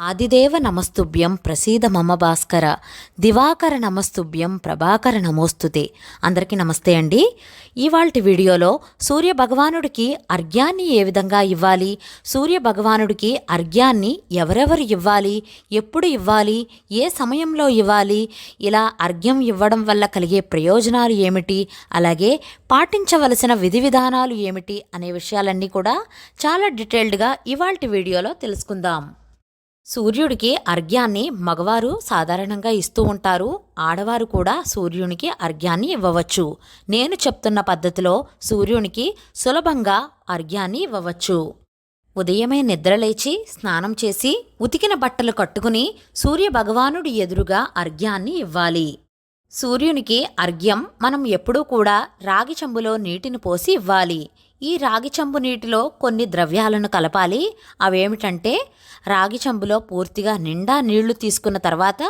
ఆదిదేవ నమస్తుభ్యం ప్రసీద మమ భాస్కర దివాకర నమస్తుభ్యం ప్రభాకర నమోస్తుతే. అందరికీ నమస్తే అండి. ఇవాల్టి వీడియోలో సూర్య భగవానుడికి అర్ఘ్యాన్ని ఏ విధంగా ఇవ్వాలి? సూర్య భగవానుడికి అర్ఘ్యాన్ని ఎవరెవరు ఇవ్వాలి? ఎప్పుడు ఇవ్వాలి? ఏ సమయంలో ఇవ్వాలి? ఇలా అర్ఘ్యం ఇవ్వడం వల్ల కలిగే ప్రయోజనాలు ఏమిటి? అలాగే పాటించవలసిన విధి విధానాలు ఏమిటి? అనే విషయాలన్నీ కూడా చాలా డీటెయిల్డ్గా ఇవాల్టి వీడియోలో తెలుసుకుందాం. సూర్యుడికి అర్ఘ్యాన్ని మగవారు సాధారణంగా ఇస్తూ ఉంటారు. ఆడవారు కూడా సూర్యునికి అర్ఘ్యాన్ని ఇవ్వవచ్చు. నేను చెప్తున్న పద్ధతిలో సూర్యునికి సులభంగా అర్ఘ్యాన్ని ఇవ్వవచ్చు. ఉదయమే నిద్రలేచి స్నానం చేసి ఉతికిన బట్టలు కట్టుకుని సూర్య భగవానుడి ఎదురుగా అర్ఘ్యాన్ని ఇవ్వాలి. సూర్యునికి అర్ఘ్యం మనం ఎప్పుడూ కూడా రాగి చెంబులో నీటిని పోసి ఇవ్వాలి. ఈ రాగి చెంబు నీటిలో కొన్ని ద్రవ్యాలను కలపాలి. అవేమిటంటే రాగి చెంబులో పూర్తిగా నిండా నీళ్ళు తీసుకున్న తర్వాత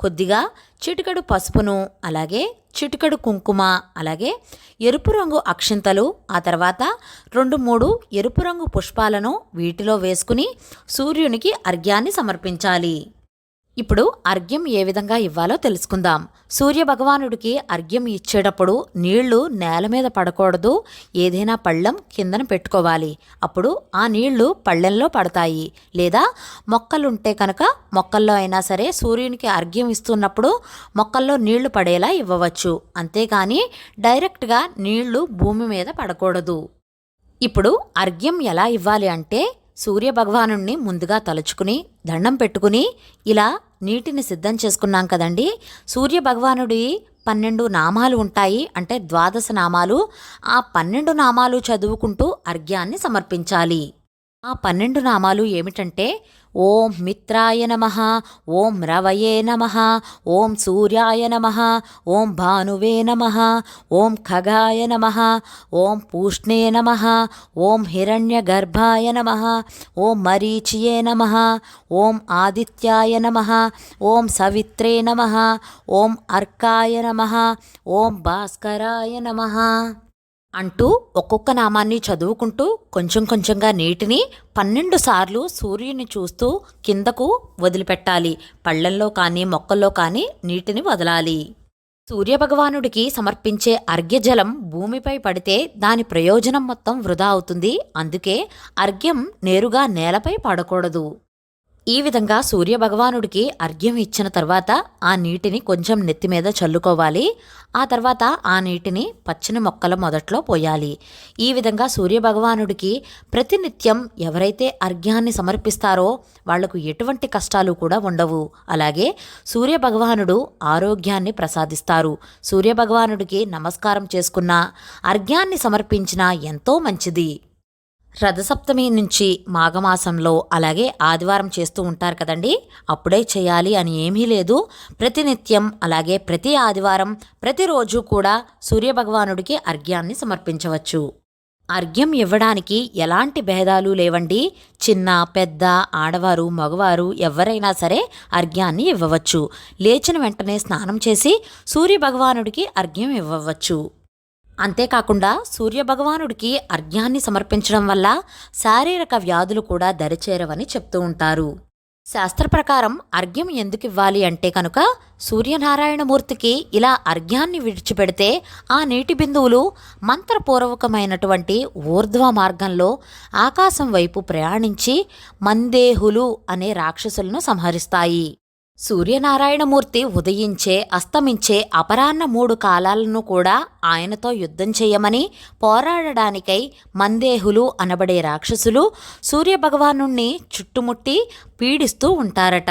కొద్దిగా చిటికడు పసుపును అలాగే చిటికడు కుంకుమ అలాగే ఎరుపు రంగు అక్షింతలు ఆ తర్వాత రెండు మూడు ఎరుపు రంగు పుష్పాలను వీటిలో వేసుకుని సూర్యునికి అర్ఘ్యాన్ని సమర్పించాలి. ఇప్పుడు అర్ఘ్యం ఏ విధంగా ఇవ్వాలో తెలుసుకుందాం. సూర్య భగవానుడికి అర్ఘ్యం ఇచ్చేటప్పుడు నీళ్ళు నేల మీద పడకూడదు. ఏదైనా పళ్ళెం కిందన పెట్టుకోవాలి. అప్పుడు ఆ నీళ్ళు పళ్ళెంలో పడతాయి. లేదా మొక్కలుంటే కనుక మొక్కల్లో అయినా సరే సూర్యునికి అర్ఘ్యం ఇస్తున్నప్పుడు మొక్కల్లో నీళ్ళు పడేలా ఇవ్వవచ్చు. అంతేగాని డైరెక్ట్గా నీళ్ళు భూమి మీద పడకూడదు. ఇప్పుడు అర్ఘ్యం ఎలా ఇవ్వాలి అంటే సూర్య భగవానుణ్ణి ముందుగా తలుచుకుని దండం పెట్టుకుని ఇలా నీటిని సిద్ధం చేసుకున్నాం కదండి. సూర్య భగవానుడి పన్నెండు నామాలు ఉంటాయి. అంటే ద్వాదశ నామాలు. ఆ పన్నెండు నామాలు చదువుకుంటూ అర్ఘ్యాన్ని సమర్పించాలి. ఆ పన్నెండు నామాలు ఏమిటంటే ఓం మిత్రాయ నమ ఓం రవయే నమ ఓం సూర్యాయ నమ ఓం భానువే నమ ఓం ఖగాయ నమ ఓం పూష్ణే నమ ఓం హిరణ్యగర్భాయ నమ ఓం మరీచియే నమ ఓం ఆదిత్యాయ నమ ఓం సవిత్రే నమ ఓం అర్కాయ నమ ఓం భాస్కరాయ నమ అంటూ ఒక్కొక్క నామాన్ని చదువుకుంటూ కొంచెం కొంచెంగా నీటిని పన్నెండు సార్లు సూర్యుని చూస్తూ కిందకు వదిలిపెట్టాలి. పళ్ళల్లో కానీ మొక్కల్లో కానీ నీటిని వదలాలి. సూర్యభగవానుడికి సమర్పించే అర్ఘ్యజలం భూమిపై పడితే దాని ప్రయోజనం మొత్తం వృధా అవుతుంది. అందుకే అర్ఘ్యం నేరుగా నేలపై పడకూడదు. ఈ విధంగా సూర్యభగవానుడికి అర్ఘ్యం ఇచ్చిన తర్వాత ఆ నీటిని కొంచెం నెత్తి మీద చల్లుకోవాలి. ఆ తర్వాత ఆ నీటిని పచ్చని మొక్కల మొదట్లో పోయాలి. ఈ విధంగా సూర్యభగవానుడికి ప్రతినిత్యం ఎవరైతే అర్ఘ్యాన్ని సమర్పిస్తారో వాళ్ళకు ఎటువంటి కష్టాలు కూడా ఉండవు. అలాగే సూర్యభగవానుడు ఆరోగ్యాన్ని ప్రసాదిస్తారు. సూర్యభగవానుడికి నమస్కారం చేసుకున్న అర్ఘ్యాన్ని సమర్పించినా ఎంతో మంచిది. రథసప్తమి నుంచి మాఘమాసంలో అలాగే ఆదివారం చేస్తూ ఉంటారు కదండి. అప్పుడే చేయాలి అని ఏమీ లేదు. ప్రతినిత్యం అలాగే ప్రతి ఆదివారం ప్రతిరోజు కూడా సూర్యభగవానుడికి అర్ఘ్యాన్ని సమర్పించవచ్చు. అర్ఘ్యం ఇవ్వడానికి ఎలాంటి భేదాలు లేవండి. చిన్న పెద్ద ఆడవారు మగవారు ఎవరైనా సరే అర్ఘ్యాన్ని ఇవ్వవచ్చు. లేచిన వెంటనే స్నానం చేసి సూర్యభగవానుడికి అర్ఘ్యం ఇవ్వవచ్చు. అంతేకాకుండా సూర్యభగవానుడికి అర్ఘ్యాన్ని సమర్పించడం వల్ల శారీరక వ్యాధులు కూడా దరిచేరవని చెప్తూ ఉంటారు. శాస్త్ర ప్రకారం అర్ఘ్యం ఎందుకు ఇవ్వాలి అంటే కనుక సూర్యనారాయణమూర్తికి ఇలా అర్ఘ్యాన్ని విడిచిపెడితే ఆ నీటి బిందువులు మంత్రపూర్వకమైనటువంటి ఊర్ధ్వ మార్గంలో ఆకాశం వైపు ప్రయాణించి మందేహులు అనే రాక్షసులను సంహరిస్తాయి. సూర్యనారాయణమూర్తి ఉదయించే అస్తమించే అపరాహ్న మూడు కాలాలను కూడా ఆయనతో యుద్ధం చేయమని పోరాడడానికై మందేహులు అనబడే రాక్షసులు సూర్యభగవాను చుట్టుముట్టి పీడిస్తూ ఉంటారట.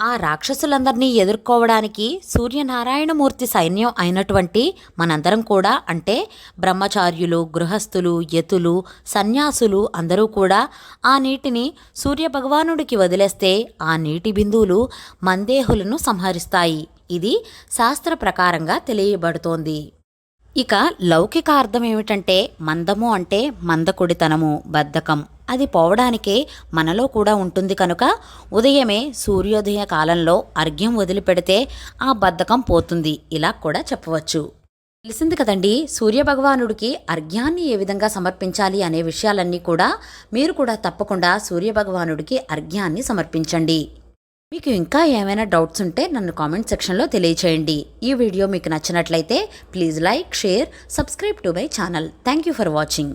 ఆ రాక్షసులందరినీ ఎదుర్కోవడానికి సూర్యనారాయణమూర్తి సైన్యం అయినటువంటి మనందరం కూడా అంటే బ్రహ్మచార్యులు గృహస్థులు యతులు సన్యాసులు అందరూ కూడా ఆ నీటిని సూర్యభగవానుడికి వదిలేస్తే ఆ నీటి బిందువులు మందేహులను సంహరిస్తాయి. ఇది శాస్త్ర ప్రకారంగా తెలియబడుతోంది. ఇక లౌకిక అర్థం ఏమిటంటే మందము అంటే మందకుడితనము బద్ధకం. అది పోవడానికే మనలో కూడా ఉంటుంది కనుక ఉదయమే సూర్యోదయ కాలంలో అర్ఘ్యం వదిలిపెడితే ఆ బద్ధకం పోతుంది. ఇలా కూడా చెప్పవచ్చు. తెలిసింది కదండి సూర్యభగవానుడికి అర్ఘ్యాన్ని ఏ విధంగా సమర్పించాలి అనే విషయాలన్నీ కూడా మీరు కూడా తప్పకుండా సూర్యభగవానుడికి అర్ఘ్యాన్ని సమర్పించండి. మీకు ఇంకా ఏమైనా డౌట్స్ ఉంటే నన్ను కామెంట్ సెక్షన్లో తెలియచేయండి. ఈ వీడియో మీకు నచ్చినట్లయితే please like share subscribe to my channel. Thank you for watching.